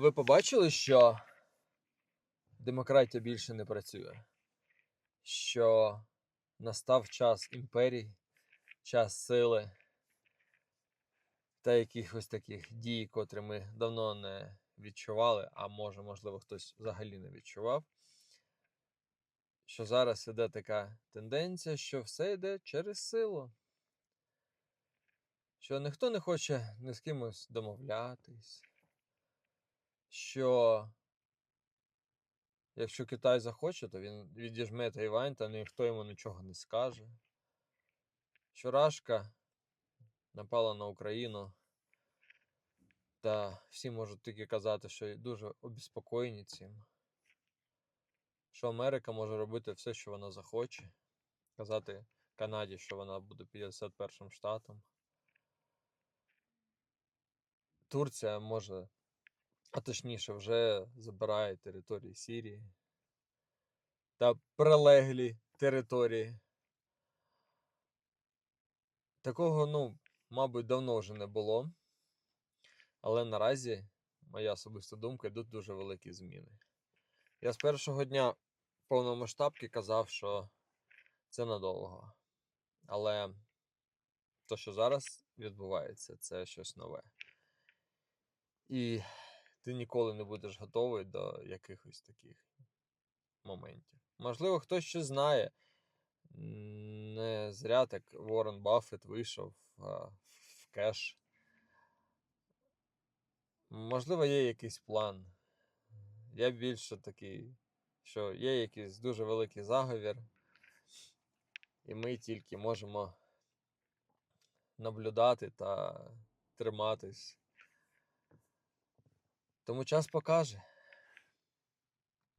ви побачили, що демократія більше не працює? Що настав час імперій, час сили та якихось таких дій, котрі ми давно не відчували, а може, можливо, хтось взагалі не відчував. Що зараз іде така тенденція, що все йде через силу. Що ніхто не хоче ні з кимось домовлятись, що якщо Китай захоче, то він відіжме Тайвань, та ніхто йому нічого не скаже. Що Рашка напала на Україну, та всі можуть тільки казати, що дуже обіспокоєні цим. Що Америка може робити все, що вона захоче. Казати Канаді, що вона буде 51 штатом. Турція може, а точніше, вже забирає території Сирії та прилеглі території. Такого, ну, мабуть, давно вже не було. Але наразі, моя особиста думка, йдуть дуже великі зміни. Я з першого дня повномасштабки казав, що це надовго. Але те, що зараз відбувається, це щось нове. І ти ніколи не будеш готовий до якихось таких моментів. Можливо, хтось ще знає. Не зря так Уоррен Баффет вийшов а, в кеш. Можливо, є якийсь план. Я більше такий, що є якийсь дуже великий заговір, і ми тільки можемо наблюдати та триматись. Тому час покаже.